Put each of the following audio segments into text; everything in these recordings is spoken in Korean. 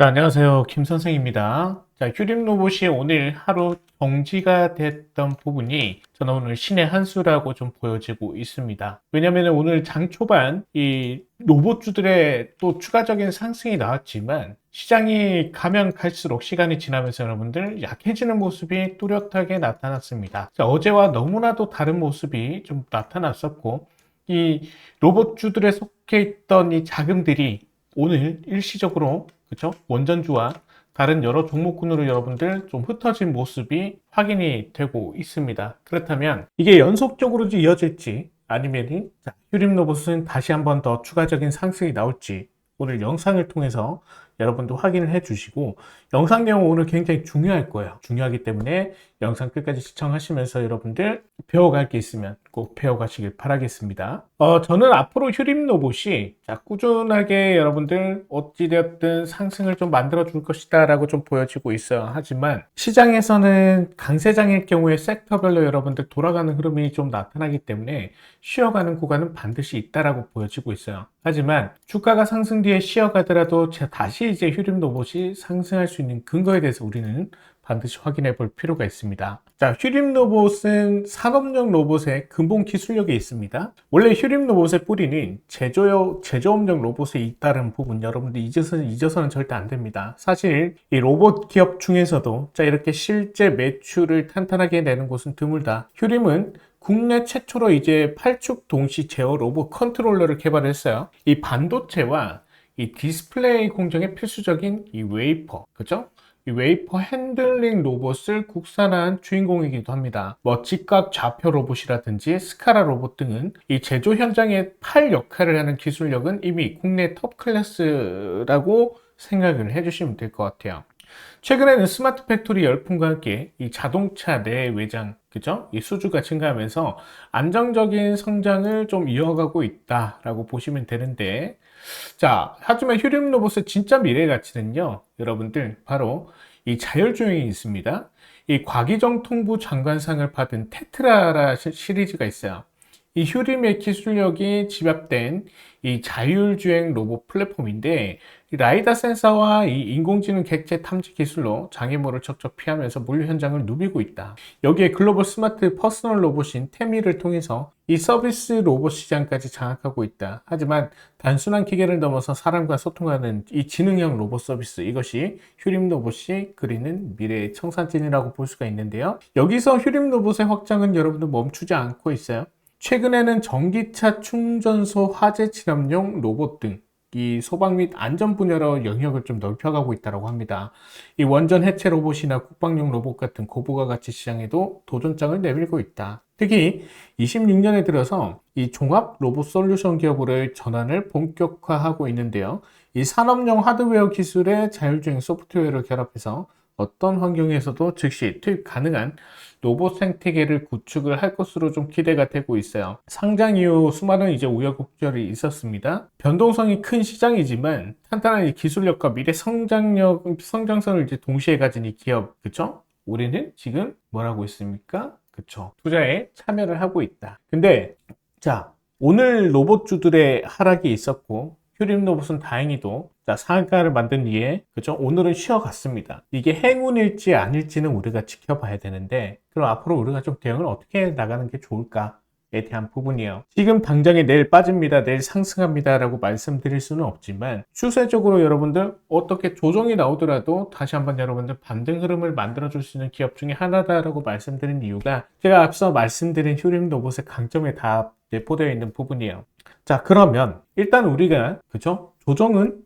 자, 안녕하세요. 김 선생입니다. 자, 휴림 로봇이 오늘 하루 정지가 됐던 부분이 저는 오늘 신의 한 수라고 좀 보여지고 있습니다. 왜냐면 오늘 장 초반 이 로봇주들의 또 추가적인 상승이 나왔지만 시장이 가면 갈수록 시간이 지나면서 여러분들 약해지는 모습이 뚜렷하게 나타났습니다. 자, 어제와 너무나도 다른 모습이 좀 나타났었고 이 로봇주들에 속해 있던 이 자금들이 오늘 일시적으로 그쵸? 원전주와 다른 여러 종목군으로 여러분들 좀 흩어진 모습이 확인이 되고 있습니다. 그렇다면 이게 연속적으로 이어질지 아니면 휴림 로봇은 다시 한번 더 추가적인 상승이 나올지 오늘 영상을 통해서 여러분도 확인을 해 주시고 영상 내용 오늘 굉장히 중요할 거예요. 중요하기 때문에 영상 끝까지 시청하시면서 여러분들 배워갈 게 있으면 꼭 배워가시길 바라겠습니다. 어, 저는 앞으로 휴림 로봇이 자, 꾸준하게 여러분들 어찌되었든 상승을 좀 만들어 줄 것이다 라고 좀 보여지고 있어요. 하지만 시장에서는 강세장일 경우에 섹터별로 여러분들 돌아가는 흐름이 좀 나타나기 때문에 쉬어가는 구간은 반드시 있다라고 보여지고 있어요. 하지만 주가가 상승 뒤에 쉬어가더라도 다시 이제 휴림 로봇이 상승할 수 있는 근거에 대해서 우리는 반드시 확인해 볼 필요가 있습니다. 자, 휴림 로봇은 산업용 로봇의 근본 기술력이 있습니다. 원래 휴림 로봇의 뿌리는 제조용, 제조업용 로봇에 있다는 부분 여러분들 잊어서는, 잊어서는 절대 안 됩니다. 사실 이 로봇 기업 중에서도 자, 이렇게 실제 매출을 탄탄하게 내는 곳은 드물다. 휴림은 국내 최초로 이제 8축 동시 제어 로봇 컨트롤러를 개발했어요. 이 반도체와 이 디스플레이 공정에 필수적인 이 웨이퍼, 그죠? 이 웨이퍼 핸들링 로봇을 국산한 주인공이기도 합니다. 뭐 직각 좌표 로봇이라든지 스카라 로봇 등은 이 제조 현장에 팔 역할을 하는 기술력은 이미 국내 톱 클래스라고 생각을 해주시면 될 것 같아요. 최근에는 스마트 팩토리 열풍과 함께 이 자동차 내 외장, 그죠? 이 수주가 증가하면서 안정적인 성장을 좀 이어가고 있다라고 보시면 되는데, 자, 하지만 휴림 로봇의 진짜 미래 가치는요, 여러분들, 바로 이 자율주행이 있습니다. 이 과기정 통부 장관상을 받은 테트라라 시리즈가 있어요. 이 휴림의 기술력이 집합된 이 자율주행 로봇 플랫폼인데 라이다 센서와 이 인공지능 객체 탐지 기술로 장애물을 척척 피하면서 물류 현장을 누비고 있다. 여기에 글로벌 스마트 퍼스널 로봇인 테미를 통해서 이 서비스 로봇 시장까지 장악하고 있다. 하지만 단순한 기계를 넘어서 사람과 소통하는 이 지능형 로봇 서비스 이것이 휴림 로봇이 그리는 미래의 청산진이라고 볼 수가 있는데요. 여기서 휴림 로봇의 확장은 여러분들 멈추지 않고 있어요. 최근에는 전기차 충전소 화재 진압용 로봇 등 이 소방 및 안전 분야로 영역을 좀 넓혀가고 있다고 합니다. 이 원전 해체 로봇이나 국방용 로봇 같은 고부가 가치 시장에도 도전장을 내밀고 있다. 특히 26년에 들어서 이 종합 로봇 솔루션 기업으로의 전환을 본격화하고 있는데요. 이 산업용 하드웨어 기술의 자율주행 소프트웨어를 결합해서 어떤 환경에서도 즉시 투입 가능한 로봇 생태계를 구축을 할 것으로 좀 기대가 되고 있어요. 상장 이후 수많은 이제 우여곡절이 있었습니다. 변동성이 큰 시장이지만 탄탄한 기술력과 미래 성장력, 성장성을 이제 동시에 가진 이 기업, 그쵸? 우리는 지금 뭐라고 있습니까? 그쵸. 투자에 참여를 하고 있다. 근데, 자, 오늘 로봇주들의 하락이 있었고, 휴림 로봇은 다행히도 자, 상한가를 만든 뒤에 그죠? 오늘은 쉬어갔습니다. 이게 행운일지 아닐지는 우리가 지켜봐야 되는데 그럼 앞으로 우리가 좀 대응을 어떻게 나가는 게 좋을까? 에 대한 부분이에요. 지금 당장에 내일 빠집니다, 내일 상승합니다 라고 말씀드릴 수는 없지만 추세적으로 여러분들 어떻게 조정이 나오더라도 다시 한번 여러분들 반등 흐름을 만들어줄 수 있는 기업 중에 하나다라고 말씀드린 이유가 제가 앞서 말씀드린 휴림 로봇의 강점에 다 내포되어 있는 부분이에요. 자, 그러면 일단 우리가 그죠? 조정은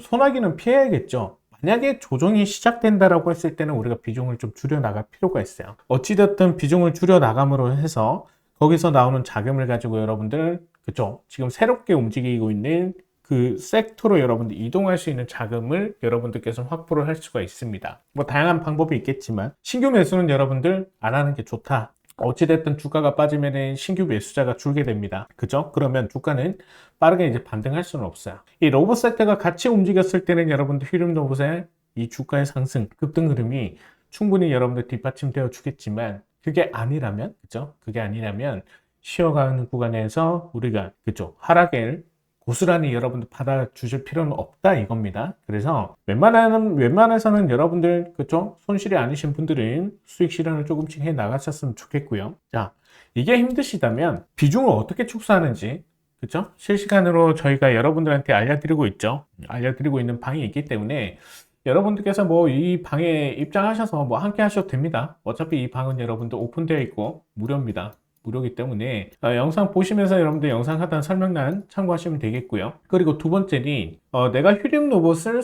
소나기는 피해야겠죠. 만약에 조정이 시작된다라고 했을 때는 우리가 비중을 좀 줄여 나갈 필요가 있어요. 어찌됐든 비중을 줄여 나감으로 해서 거기서 나오는 자금을 가지고 여러분들 그죠? 지금 새롭게 움직이고 있는 그 섹터로 여러분들 이동할 수 있는 자금을 여러분들께서 확보를 할 수가 있습니다. 뭐 다양한 방법이 있겠지만 신규 매수는 여러분들 안 하는 게 좋다. 어찌됐든 주가가 빠지면 신규 매수자가 줄게 됩니다. 그죠? 그러면 주가는 빠르게 이제 반등할 수는 없어요. 이 로봇 섹터가 같이 움직였을 때는 여러분들 휴림 로봇의 이 주가의 상승, 급등 흐름이 충분히 여러분들 뒷받침되어 주겠지만 그게 아니라면, 그죠? 그게 아니라면 쉬어가는 구간에서 우리가, 그죠? 하락을 고스란히 여러분들 받아주실 필요는 없다 이겁니다. 그래서 웬만하는 웬만해서는 여러분들 그죠 손실이 아니신 분들은 수익 실현을 조금씩 해 나가셨으면 좋겠고요. 자 이게 힘드시다면 비중을 어떻게 축소하는지 그죠 실시간으로 저희가 여러분들한테 알려드리고 있죠. 알려드리고 있는 방이 있기 때문에 여러분들께서 뭐 이 방에 입장하셔서 뭐 함께 하셔도 됩니다. 어차피 이 방은 여러분들 오픈되어 있고 무료입니다. 무료이기 때문에 어, 영상 보시면서 여러분들 영상 하단 설명란 참고하시면 되겠고요. 그리고 두 번째는 어, 내가 휴림 로봇을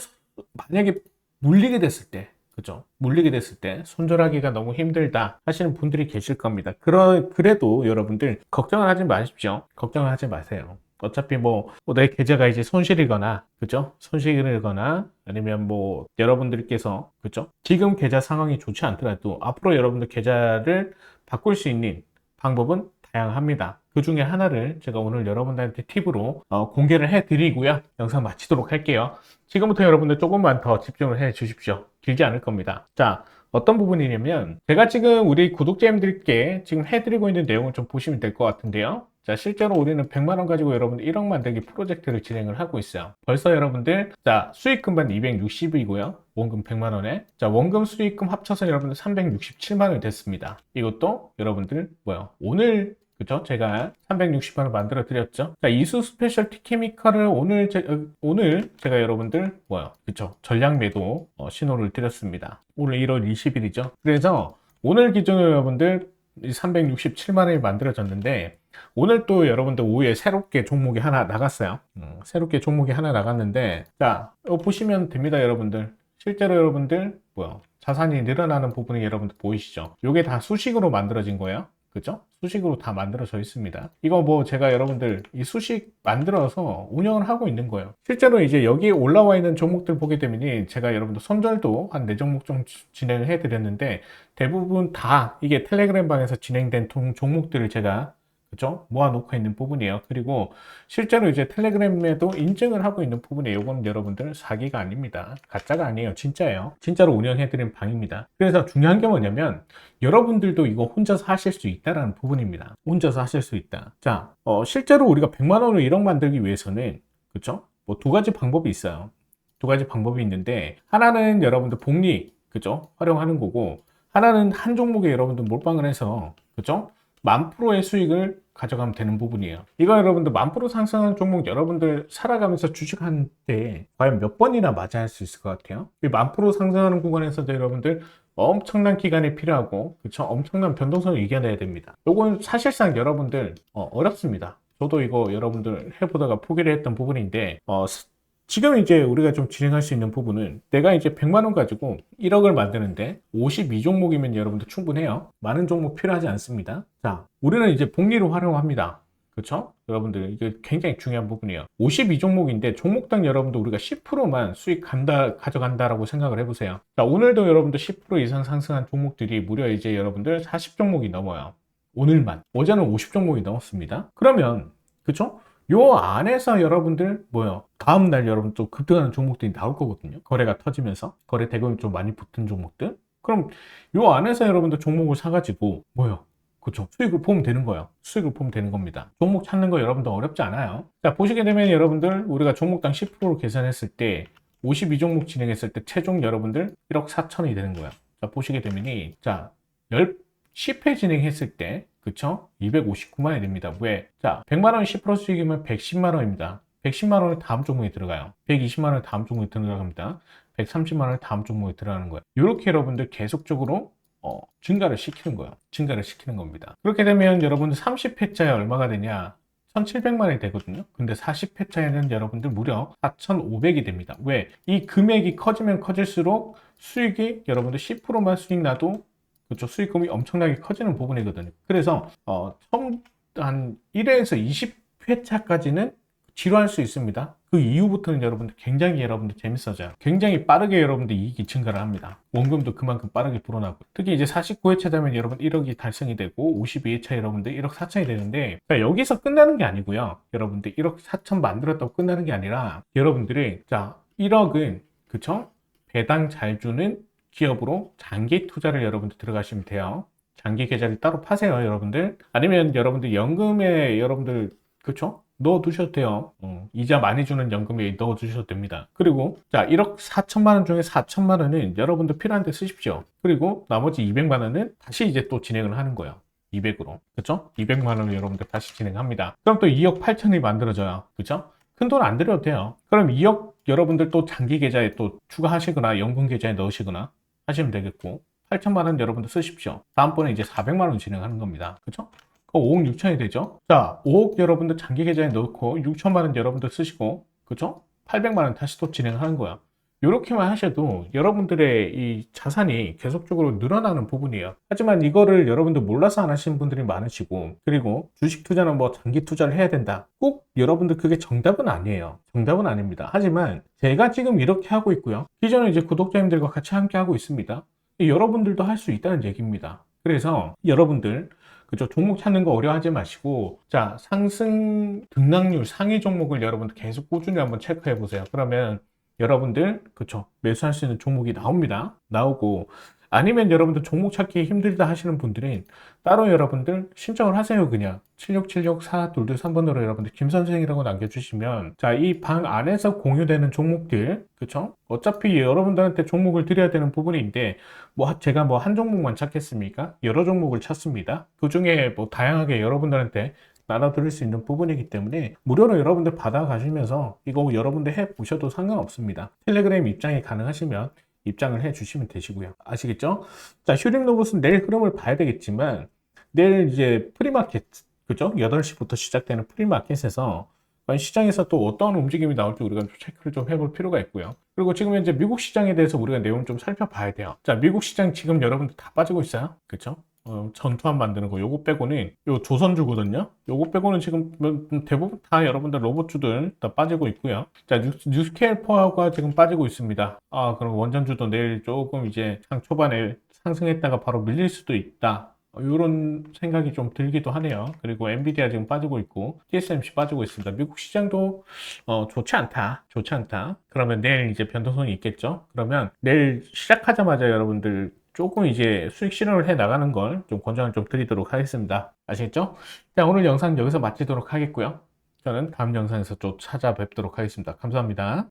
만약에 물리게 됐을 때 그죠? 물리게 됐을 때 손절하기가 너무 힘들다 하시는 분들이 계실 겁니다. 그러, 그래도 여러분들 걱정을 하지 마십시오. 걱정을 하지 마세요. 어차피 뭐, 뭐내 계좌가 이제 손실이거나, 그죠? 손실이거나, 아니면 뭐, 여러분들께서, 그죠? 지금 계좌 상황이 좋지 않더라도, 앞으로 여러분들 계좌를 바꿀 수 있는 방법은 다양합니다. 그 중에 하나를 제가 오늘 여러분들한테 팁으로 어, 공개를 해 드리고요. 영상 마치도록 할게요. 지금부터 여러분들 조금만 더 집중을 해 주십시오. 길지 않을 겁니다. 자, 어떤 부분이냐면 제가 지금 우리 구독자님들께 지금 해드리고 있는 내용을 좀 보시면 될 것 같은데요. 자, 실제로 우리는 100만 원 가지고 여러분들 1억 만들기 프로젝트를 진행을 하고 있어요. 벌써 여러분들 자, 수익금만 260이고요. 원금 100만 원에. 자, 원금 수익금 합쳐서 여러분들 367만 원이 됐습니다. 이것도 여러분들 뭐요? 오늘 그죠? 제가 360만원 만들어 드렸죠. 자, 이수 스페셜티 케미컬을 오늘, 제, 어, 오늘 제가 여러분들, 뭐야, 그죠? 전량 매도 어, 신호를 드렸습니다. 오늘 1월 20일이죠. 그래서 오늘 기준으로 여러분들 367만 원이 만들어졌는데, 오늘 또 여러분들 오후에 새롭게 종목이 하나 나갔어요. 음, 새롭게 종목이 하나 나갔는데, 자, 보시면 됩니다, 여러분들. 실제로 여러분들, 뭐야, 자산이 늘어나는 부분이 여러분들 보이시죠? 이게 다 수식으로 만들어진 거예요. 그죠? 수식으로 다 만들어져 있습니다. 이거 뭐 제가 여러분들 이 수식 만들어서 운영을 하고 있는 거예요. 실제로 이제 여기 올라와 있는 종목들 보게 되면 제가 여러분들 손절도 한 4종목 좀 진행을 해 드렸는데 대부분 다 이게 텔레그램 방에서 진행된 종목들을 제가 그죠? 모아놓고 있는 부분이에요. 그리고 실제로 이제 텔레그램에도 인증을 하고 있는 부분이에요. 이건 여러분들 사기가 아닙니다. 가짜가 아니에요. 진짜예요. 진짜로 운영해드린 방입니다. 그래서 중요한 게 뭐냐면 여러분들도 이거 혼자서 하실 수 있다라는 부분입니다. 혼자서 하실 수 있다. 자, 어, 실제로 우리가 100만 원을 1억 만들기 위해서는 그죠? 뭐 두 가지 방법이 있어요. 두 가지 방법이 있는데 하나는 여러분들 복리 그죠? 활용하는 거고 하나는 한 종목에 여러분들 몰빵을 해서 그죠? 만 프로의 수익을 가져가면 되는 부분이에요. 이거 여러분들 만 프로 상승한 종목 여러분들 살아가면서 주식할 때 과연 몇 번이나 맞아 할수 있을 것 같아요? 이만 프로 상승하는 구간에서도 여러분들 엄청난 기간이 필요하고 그쵸 엄청난 변동성을 이겨내야 됩니다. 요건 사실상 여러분들 어, 어렵습니다. 저도 이거 여러분들 해보다가 포기를 했던 부분인데 어, 지금 이제 우리가 좀 진행할 수 있는 부분은 내가 이제 100만 원 가지고 1억을 만드는데 52종목이면 여러분들 충분해요. 많은 종목 필요하지 않습니다. 자, 우리는 이제 복리로 활용합니다. 그렇죠? 여러분들 이게 굉장히 중요한 부분이에요. 52종목인데 종목당 여러분들 우리가 10%만 수익 간다 가져간다라고 생각을 해보세요. 자, 오늘도 여러분들 10% 이상 상승한 종목들이 무려 이제 여러분들 40종목이 넘어요. 오늘만 어제는 50종목이 넘었습니다. 그러면 그렇죠? 요 안에서 여러분들 뭐요? 다음날 여러분 또 급등하는 종목들이 나올 거거든요. 거래가 터지면서 거래 대금이 좀 많이 붙은 종목들. 그럼 요 안에서 여러분들 종목을 사가지고 뭐요? 그렇죠. 수익을 보면 되는 거예요. 수익을 보면 되는 겁니다. 종목 찾는 거 여러분들 어렵지 않아요. 자 보시게 되면 여러분들 우리가 종목당 10%로 계산했을 때 52종목 진행했을 때 최종 여러분들 1억 4천이 되는 거예요. 자 보시게 되면이 자 10, 10회 진행했을 때 그쵸? 259만 원이 됩니다. 왜? 자, 100만 원 10% 수익이면 110만 원입니다. 110만 원을 다음 종목에 들어가요. 120만 원을 다음 종목에 들어갑니다. 130만 원을 다음 종목에 들어가는 거예요. 이렇게 여러분들 계속적으로 어, 증가를 시키는 거예요. 증가를 시키는 겁니다. 그렇게 되면 여러분들 30회차에 얼마가 되냐? 1700만 원이 되거든요. 근데 40회차에는 여러분들 무려 4500이 됩니다. 왜? 이 금액이 커지면 커질수록 수익이 여러분들 10%만 수익 나도 그렇죠. 수익금이 엄청나게 커지는 부분이거든요. 그래서 어, 처음 한 1회에서 20회차까지는 지루할 수 있습니다. 그 이후부터는 여러분들 굉장히 여러분들 재밌어져요. 굉장히 빠르게 여러분들 이익이 증가를 합니다. 원금도 그만큼 빠르게 불어나고 특히 이제 49회차 되면 여러분 1억이 달성이 되고 52회차 여러분들 1억 4천이 되는데 그러니까 여기서 끝나는 게 아니고요. 여러분들 1억 4천 만들었다고 끝나는 게 아니라 여러분들이 자 1억은 그쵸? 배당 잘 주는 기업으로 장기 투자를 여러분들 들어가시면 돼요. 장기 계좌를 따로 파세요, 여러분들. 아니면 여러분들 연금에 여러분들 그렇죠? 넣어 두셔도 돼요. 어, 이자 많이 주는 연금에 넣어 두셔도 됩니다. 그리고 자 1억 4천만 원 중에 4천만 원은 여러분들 필요한 데 쓰십시오. 그리고 나머지 200만 원은 다시 이제 또 진행을 하는 거예요. 200으로. 그쵸? 200만 원을 여러분들 다시 진행합니다. 그럼 또 2억 8천이 만들어져요. 그쵸? 큰 돈 안 들여도 돼요. 그럼 2억 여러분들 또 장기 계좌에 또 추가하시거나 연금 계좌에 넣으시거나 하시면 되겠고 8천만 원 여러분들 쓰십시오. 다음번에 이제 400만 원 진행하는 겁니다. 그쵸? 그 5억 6천이 되죠? 자, 5억 여러분들 장기 계좌에 넣고 6천만 원 여러분들 쓰시고 그쵸? 800만 원 다시 또 진행하는 거야. 이렇게만 하셔도 여러분들의 이 자산이 계속적으로 늘어나는 부분이에요. 하지만 이거를 여러분들 몰라서 안 하시는 분들이 많으시고, 그리고 주식 투자는 뭐 장기 투자를 해야 된다. 꼭 여러분들 그게 정답은 아니에요. 정답은 아닙니다. 하지만 제가 지금 이렇게 하고 있고요. 기존에 이제 구독자님들과 같이 함께 하고 있습니다. 여러분들도 할 수 있다는 얘기입니다. 그래서 여러분들 그죠 종목 찾는 거 어려워하지 마시고 자 상승 등락률 상위 종목을 여러분들 계속 꾸준히 한번 체크해 보세요. 그러면 여러분들 그쵸. 매수할 수 있는 종목이 나옵니다. 나오고 아니면 여러분들 종목 찾기 힘들다 하시는 분들은 따로 여러분들 신청을 하세요 그냥. 7676422 여러분들 김선생이라고 남겨주시면 자 이 방 안에서 공유되는 종목들 그쵸. 어차피 여러분들한테 종목을 드려야 되는 부분인데 뭐 제가 뭐 한 종목만 찾겠습니까? 여러 종목을 찾습니다. 그 중에 뭐 다양하게 여러분들한테 나눠 드릴 수 있는 부분이기 때문에 무료로 여러분들 받아 가시면서 이거 여러분들 해 보셔도 상관없습니다 텔레그램 입장이 가능하시면 입장을 해 주시면 되시고요. 아시겠죠? 자, 슈링 로봇은 내일 흐름을 봐야 되겠지만, 내일 이제 프리마켓, 그죠? 8시부터 시작되는 프리마켓에서 시장에서 또 어떤 움직임이 나올지 우리가 좀 체크를 좀 해볼 필요가 있고요. 그리고 지금 현재 미국 시장에 대해서 우리가 내용 좀 살펴봐야 돼요. 자, 미국 시장 지금 여러분들 다 빠지고 있어요. 그쵸? 어, 전투함 만드는 거 요거 빼고는 요 조선주거든요. 요거 빼고는 지금 뭐 대부분 다 여러분들 로봇주들 다 빠지고 있고요. 자 뉴스, 뉴스케일퍼가 지금 빠지고 있습니다. 아 그럼 원전주도 내일 조금 이제 상 초반에 상승했다가 바로 밀릴 수도 있다. 이런 생각이 좀 들기도 하네요. 그리고 엔비디아 지금 빠지고 있고 TSMC 빠지고 있습니다. 미국 시장도 어, 좋지 않다. 좋지 않다. 그러면 내일 이제 변동성이 있겠죠. 그러면 내일 시작하자마자 여러분들 조금 이제 수익 실현을 해 나가는 걸 좀 권장을 좀 드리도록 하겠습니다. 아시겠죠? 자, 오늘 영상 여기서 마치도록 하겠고요. 저는 다음 영상에서 또 찾아뵙도록 하겠습니다. 감사합니다.